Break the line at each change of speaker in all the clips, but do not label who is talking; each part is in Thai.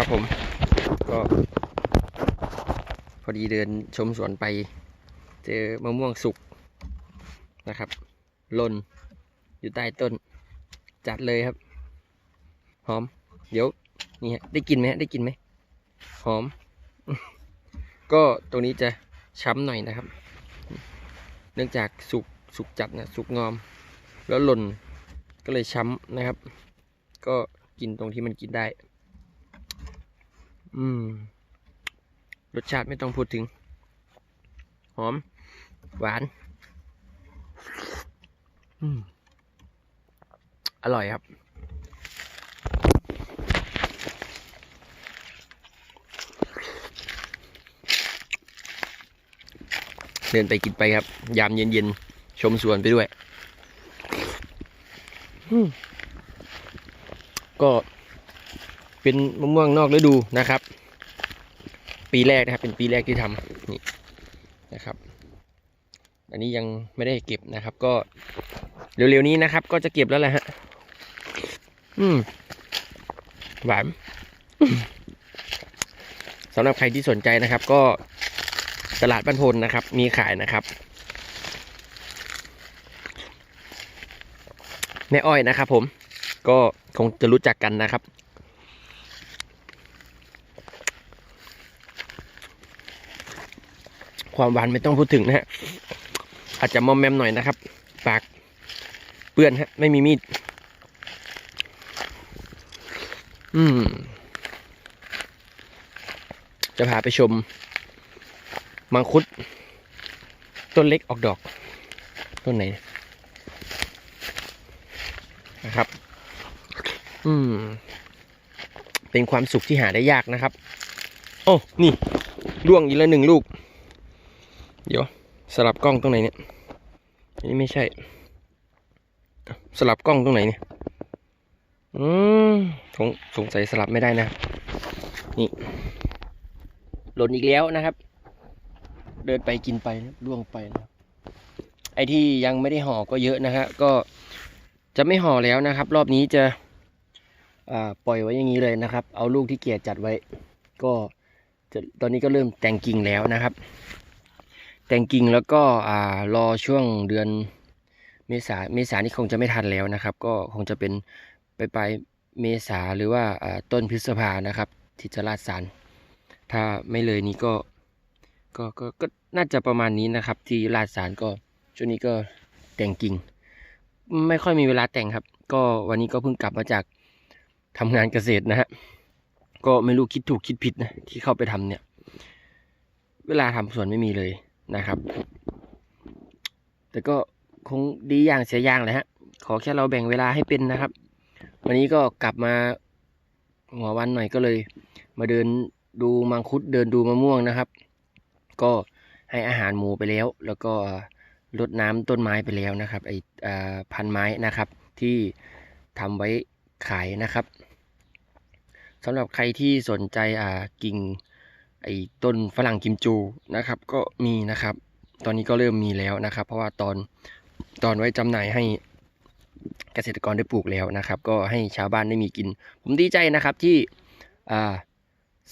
ครับผม ก็ พอดีเดินชมสวนไป เจอมะม่วงสุกนะครับหล่นอยู่ใต้ต้น จัดเลยครับ หอม เดี๋ยว นี่ฮะได้กินไหมฮะได้กินไหมหอม ก็ตรงนี้จะช้ำหน่อยนะครับ เนื่องจากสุกสุกจัดนะสุกงอม แล้วหล่นก็เลยช้ำนะครับ ก็กินตรงที่มันกินได้ อืม รสชาติไม่ต้องพูดถึง หอม หวาน อืม อร่อยครับ เดินไปกินไปครับ ยามเย็นๆ ชมสวนไปด้วย ก็ เป็นมะม่วงนอกฤดูนะครับ ปีแรกนะครับ เป็นปีแรกที่ทำนี่นะครับ อันนี้ยังไม่ได้เก็บนะครับ ก็เร็วๆนี้นะครับ ก็จะเก็บแล้วแหละฮะอืมหวานสำหรับใครที่สนใจนะครับ ก็ตลาดบ้านพลนะครับ มีขายนะครับแม่อ้อยนะครับผมก็คงจะรู้จักกันนะครับ ความหวานไม่ต้องพูดถึงนะฮะอาจจะมอมแมมหน่อยนะครับ ปากเปื้อนฮะ ไม่มีมีด อืม จะพาไปชม มังคุด ต้นเล็กออกดอก ต้นไหน นะครับ อืม เป็นความสุขที่หาได้ยากนะครับ โอ้ นี่ร่วงอีกแล้วหนึ่งลูก เดี๋ยวสลับกล้องตรงไหนเนี่ยอันนี้ไม่ใช่ สลับกล้องตรงไหนเนี่ยอืมสงสงสัยสลับไม่ได้นะ นี่หล่นอีกแล้วนะครับ เดินไปกินไปล่วงไปนะไอ้ที่ยังไม่ได้ห่อก็เยอะนะฮะก็จะไม่ห่อแล้วนะครับ รอบนี้จะปล่อยไว้อย่างนี้เลยนะครับ เอาลูกที่เกียจจัดไว้ ก็ตอนนี้ก็เริ่มแต่งกิ่งแล้วนะครับ แต่งกิ่งแล้วก็รอช่วงเดือนเมษาเมษานี่คงจะไม่ทันแล้วนะครับ ก็คงจะเป็นไปปลายเมษาหรือว่าต้นพฤษภานะครับที่จะลาดสารถ้าไม่เลยนี้ก็ก็ก็ก็น่าจะประมาณนี้นะครับ ที่ลาดสารก็ช่วงนี้ก็แต่งกิ่ง ไม่ค่อยมีเวลาแต่งครับ ก็วันนี้ก็เพิ่งกลับมาจากทำงานเกษตรนะฮะก็ไม่รู้คิดถูกคิดผิดนะที่เข้าไปทำเนี่ย เวลาทำสวนไม่มีเลย นะครับ แต่ก็คงดีอย่างเสียอย่างเลยฮะ ขอแค่เราแบ่งเวลาให้เป็นนะครับ วันนี้ก็กลับมาหัววันหน่อยก็เลย มาเดินดูมังคุดเดินดูมะม่วงนะครับ ก็ให้อาหารหมูไปแล้ว แล้วก็รดน้ำต้นไม้ไปแล้วนะครับไออ่าพันไม้นะครับที่ทำไว้ขายนะครับสำหรับใครที่สนใจอ่ากิ่ง ไอ้ต้นฝรั่งกิมจูนะครับก็มีนะครับ ตอนนี้ก็เริ่มมีแล้วนะครับ เพราะว่าตอนตอนไว้จำหน่ายให้เกษตรกรได้ปลูกแล้วนะครับ ก็ให้ชาวบ้านได้มีกิน ผมดีใจนะครับที่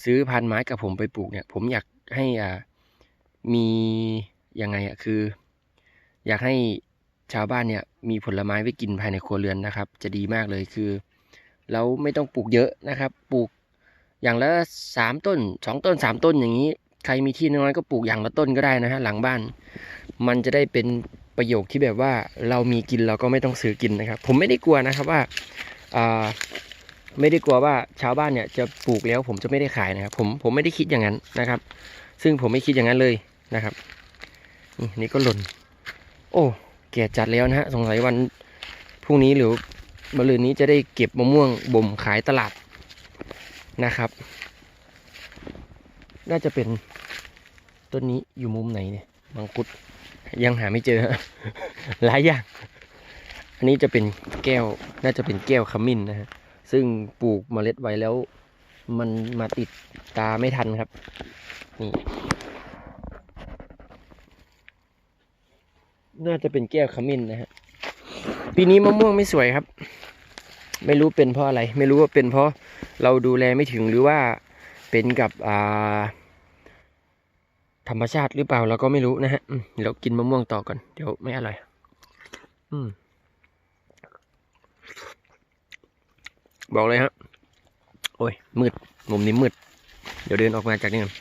ซื้อพันไม้กับผมไปปลูกเนี่ย ผมอยากให้อ่ามียังไงอะคือ อยากให้ชาวบ้านเนี่ยมีผลไม้ไว้กินภายในครัวเรือนนะครับ จะดีมากเลยคือเราไม่ต้องปลูกเยอะนะครับ ปลูก อย่างละสามต้นสองต้นสามต้นอย่างนี้ ใครมีที่น้อยก็ปลูกอย่างละต้นก็ได้นะฮะหลังบ้าน มันจะได้เป็นประโยคที่แบบว่าเรามีกินเราก็ไม่ต้องซื้อกินนะครับ ผมไม่ได้กลัวนะครับว่าไม่ได้กลัวว่าชาวบ้านเนี่ยจะปลูกแล้วผมจะไม่ได้ขายนะครับ ผมผมไม่ได้คิดอย่างนั้นนะครับ ซึ่งผมไม่คิดอย่างนั้นเลยนะครับ นี่นี่ก็หล่น โอ้แก่จัดแล้วนะฮะสงสัยวันพรุ่งนี้หรือมะรืนนี้จะได้เก็บมะม่วงบ่มขายตลาด นะครับ น่าจะเป็นต้นนี้อยู่มุมไหนเนี่ยมังคุดยังหาไม่เจอ หลายอย่าง อันนี้จะเป็นแก้ว น่าจะเป็นแก้วขมิ้นนะฮะ ซึ่งปลูกเมล็ดไว้แล้ว มันมาติดตาไม่ทันครับ นี่ น่าจะเป็นแก้วขมิ้นนะฮะ ปีนี้มะม่วงไม่สวยครับ ไม่รู้เป็นเพราะอะไร ไม่รู้ว่าเป็นเพราะเราดูแลไม่ถึงหรือว่าเป็นกับอ่าธรรมชาติหรือเปล่าเราก็ไม่รู้นะฮะเดี๋ยวกินมะม่วงต่อก่อนเดี๋ยวไม่อร่อย อืม บอกเลยฮะ โอ้ย มืด มุมนี้มืด เดี๋ยวเดินออกมาจากนี่ก่อน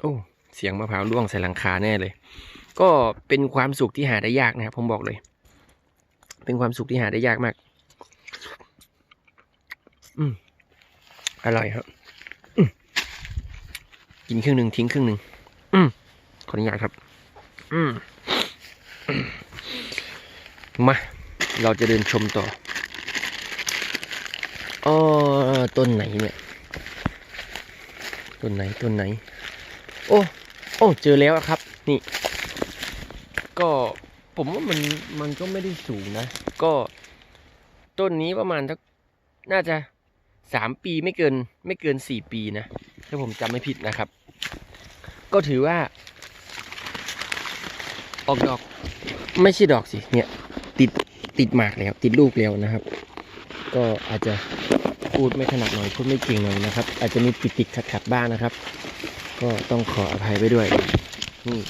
โอ้เสียงมะพร้าวร่วงใส่หลังคาแน่เลย ก็เป็นความสุขที่หาได้ยากนะครับผมบอกเลย เป็นความสุขที่หาได้ยากมาก อืมอร่อยครับกินครึ่งหนึ่งทิ้งครึ่งหนึ่งอืมขออนุญาตครับ อืมมา เราจะเดินชมต่ออ๋อต้นไหนเนี่ย ต้นไหนต้นไหน โอ้ โอ้ เจอแล้วครับ นี่ ก็ ผมว่ามันมันก็ไม่ได้สูงนะ ก็ต้นนี้ประมาณสักน่าจะสามปีไม่เกินไม่เกินสี่ปีนะ ถ้าผมจำไม่ผิดนะครับ ก็ถือว่า ออกดอก ไม่ใช่ดอกสิเนี่ย ติดติดหมากแล้ว ติดลูกแล้วนะครับ ก็อาจจะพูดไม่ถนัดหน่อยพูดไม่เก่งหน่อยนะครับ อาจจะมีติดติดขัดขัดๆบ้างนะครับ ก็ต้องขออภัยไปด้วยนี่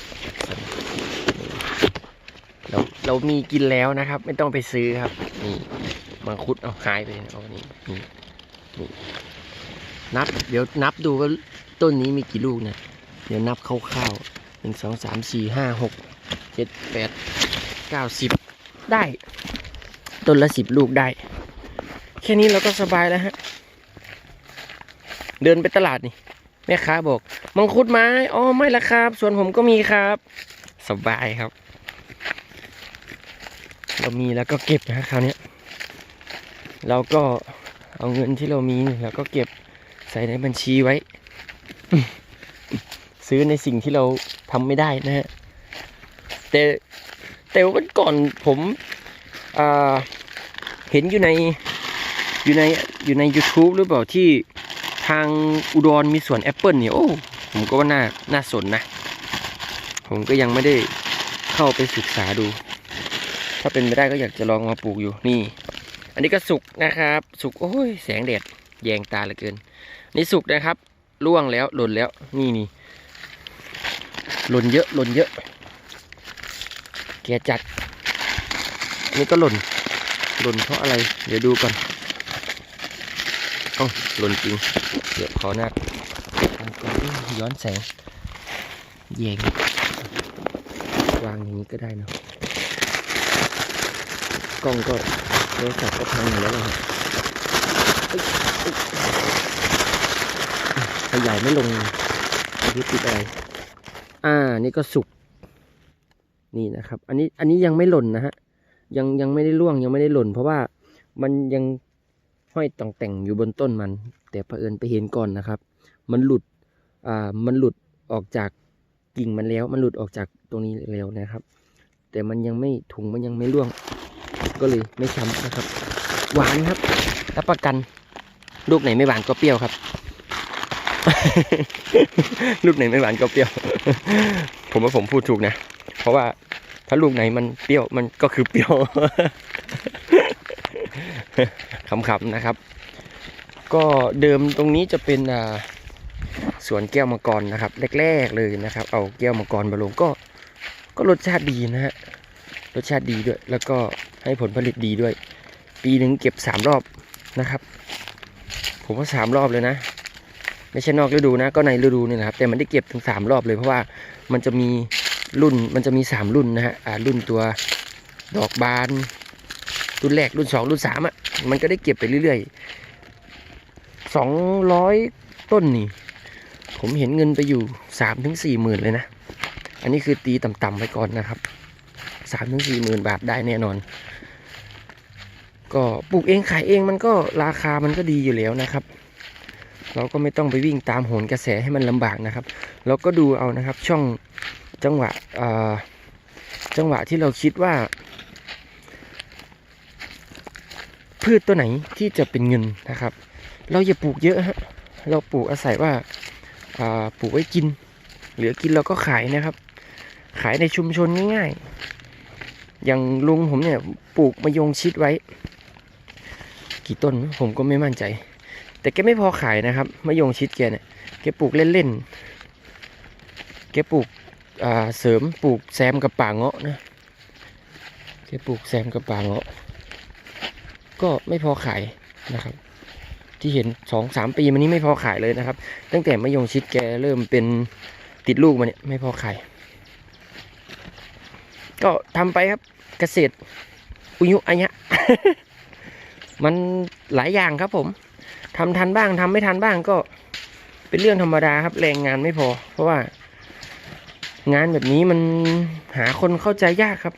เรามีกินแล้วนะครับ ไม่ต้องไปซื้อครับนี่มังคุดเอาหายไปเอานี่นี่นี่นับ เดี๋ยวนับดูว่าต้นนี้มีกี่ลูกนะเดี๋ยวนับคร่าวๆหนึ่งสองสามสี่ห้าหกเจ็ดแปดเก้าสิบได้ ต้นละสิบลูกได้ แค่นี้เราก็สบายแล้วฮะ เดินไปตลาดนี่แม่ค้าบอก มังคุดไม้อ๋อไม่ละครับ ส่วนผมก็มีครับ สบายครับ เรามีแล้วก็เก็บนะคราวนี้เราก็เอาเงินที่เรามีนี่เราก็เก็บใส่ในบัญชีไว้ ซื้อในสิ่งที่เราทำไม่ได้นะฮะแต่แต่วันก่อนผมอ่าเห็นอยู่ในอยู่ในอยู่ใน YouTube หรือเปล่าที่ทางอุดรมีสวนแอปเปิลเนี่ยโอ้ผมก็ว่าน่าน่าสนนะ ผมก็ยังไม่ได้เข้าไปศึกษาดู ถ้าเป็นไปได้ก็อยากจะลองมาปลูกอยู่นี่ อันนี้ก็สุกนะครับ สุกโอ้ยแสงแดดแยงตาเหลือเกิน นี่สุกนะครับร่วงแล้วหล่นแล้วนี่นี่หล่นเยอะหล่นเยอะแกจัดอันนี้ก็หล่นหล่นเพราะอะไร เดี๋ยวดูก่อนเอ้หล่นจริงเดี๋ยวขอหน้าทางก่อนอื้อย้อนแสงแยงวางอย่างนี้ก็ได้เนอะ กล้องก็โทรศัพท์ก็พังอยู่แล้วนะครับขยายไม่ลงยึดติดอะไรอ่า นี่ก็สุก นี่นะครับ อันนี้ อันนี้ยังไม่หล่นนะฮะ ยังยังไม่ได้ร่วงยังไม่ได้หล่น เพราะว่ามันยังห้อยต่องแต่งอยู่บนต้นมัน แต่เผอิญไปเห็นก่อนนะครับ มันหลุด อ่า มันหลุดออกจากกิ่งมันแล้ว มันหลุดออกจากตรงนี้แล้วนะครับ แต่มันยังไม่ถุงมันยังไม่ร่วง ก็เลยไม่ช้ำนะครับ หวานครับรับประกัน ลูกไหนไม่หวานก็เปรี้ยวครับ ลูกไหนไม่หวานก็เปรี้ยว ผมว่าผมพูดถูกนะ เพราะว่าถ้าลูกไหนมันเปรี้ยวมันก็คือเปรี้ยวขำๆนะครับ ก็เดิมตรงนี้จะเป็นอ่าสวนแก้วมังกรนะครับแรกๆเลยนะครับ เอาแก้วมังกรมาลงก็ก็รสชาติดีนะฮะรสชาติดีด้วย แล้วก็ ให้ผลผลิตดีด้วย ปีหนึ่งเก็บสามรอบนะครับ ผมว่าสามรอบเลยนะไม่ใช่นอกฤดูนะก็ในฤดูนี่นะครับแต่มันได้เก็บถึงสามรอบเลยเพราะว่ามันจะมีรุ่นมันจะมีสามรุ่นนะฮะอ่ารุ่นตัวดอกบานรุ่นแรกรุ่นสองรุ่นสามอะมันก็ได้เก็บไปเรื่อยๆสองร้อยต้นนี่ ผมเห็นเงินไปอยู่สามถึงสี่หมื่นเลยนะ อันนี้คือตีต่ำๆไปก่อนนะครับ สามถึงสี่หมื่นบาทได้แน่นอน ก็ปลูกเองขายเองมันก็ราคามันก็ดีอยู่แล้วนะครับ เราก็ไม่ต้องไปวิ่งตามโหนกระแสให้มันลำบากนะครับ เราก็ดูเอานะครับช่องจังหวะจังหวะที่เราคิดว่า พืชตัวไหนที่จะเป็นเงินนะครับ เราอย่าปลูกเยอะฮะเราปลูกอาศัยว่าอ่าปลูกไว้กิน เหลือกินเราก็ขายนะครับ ขายในชุมชนง่าย อย่างลุงผมเนี่ยปลูกมะยงชิดไว้ กี่ต้นผมก็ไม่มั่นใจ แต่แกไม่พอขายนะครับมะยงชิดแกเนี่ยแกปลูกเล่นๆแกปลูกเสริมปลูกแซมกับป่าเงาะนะแกปลูกแซมกับป่าเงาะ ก็ไม่พอขายนะครับ ที่เห็นสองสามปีมานี้ไม่พอขายเลยนะครับ ตั้งแต่มะยงชิดแกเริ่มเป็นติดลูกมาเนี่ยไม่พอขาย ก็ทำไปครับเกษตรอุยุอัญญะมันหลายอย่างครับผมทำทันบ้างทำไม่ทันบ้างก็เป็นเรื่องธรรมดาครับแรงงานไม่พอ เพราะว่า งานแบบนี้มันหาคนเข้าใจยากครับ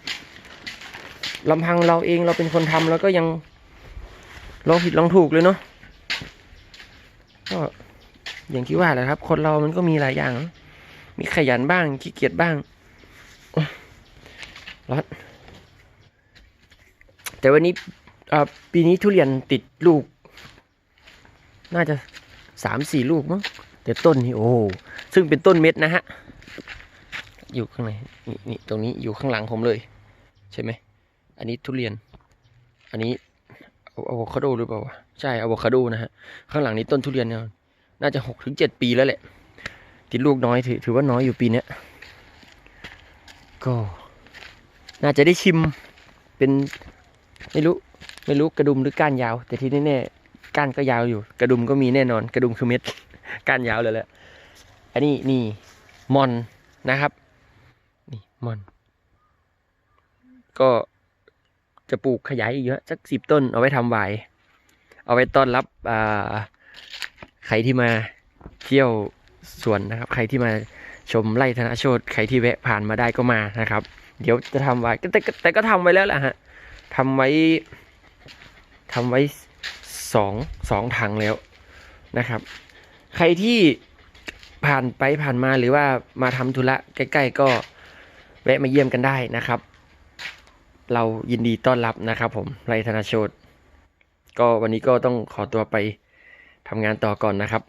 ลำพังเราเองเราเป็นคนทำแล้วก็ยังลองผิดลองถูกเลยเนาะก็อย่างที่ว่าแหละครับ คนเรามันก็มีหลายอย่าง มีขยันบ้างขี้เกียจบ้าง ร้อนแต่วันนี้ปีนี้ทุเรียนติดลูก น่าจะสามสี่ลูกมั้งแต่ต้นนี่โอ้ซึ่งเป็นต้นเม็ดนะฮะ อยู่ข้างในนี่นี่ตรงนี้อยู่ข้างหลังผมเลย ใช่ไหม อันนี้ทุเรียน อันนี้อะโวคาโดหรือเปล่าวะใช่อะโวคาโดนะฮะ ข้างหลังนี้ต้นทุเรียนเนี่ยน่าจะหกถึงเจ็ดปีแล้วแหละ ติดลูกน้อยถือถือว่าน้อยอยู่ปีเนี้ยก็ น่าจะได้ชิมเป็นไม่รู้ไม่รู้กระดุมหรือก้านยาว แต่ที่แน่ๆก้านก็ยาวอยู่ กระดุมก็มีแน่นอน กระดุมคือเม็ดก้านยาวเลยแหละอันนี้นี่มอนนะครับนี่มอน ก็จะปลูกขยายอีกเยอะสักสิบต้นเอาไว้ทำไวเอาไว้ต้อนรับอ่าใครที่มาเที่ยวสวนนะครับ ใครที่มาชมไร่ธนโชตใครที่แวะผ่านมาได้ก็มานะครับ เดี๋ยวจะทำไว้แต่แต่ก็ทำไว้แล้วแหละฮะทำไว้ทำไว้สองสองถังแล้วนะครับ ใครที่ผ่านไปผ่านมาหรือว่ามาทำธุระใกล้ ๆ ก็แวะมาเยี่ยมกันได้นะครับ เรายินดีต้อนรับนะครับ ผมไรธนาโชตก็วันนี้ก็ต้องขอตัวไปทำงานต่อก่อนนะครับ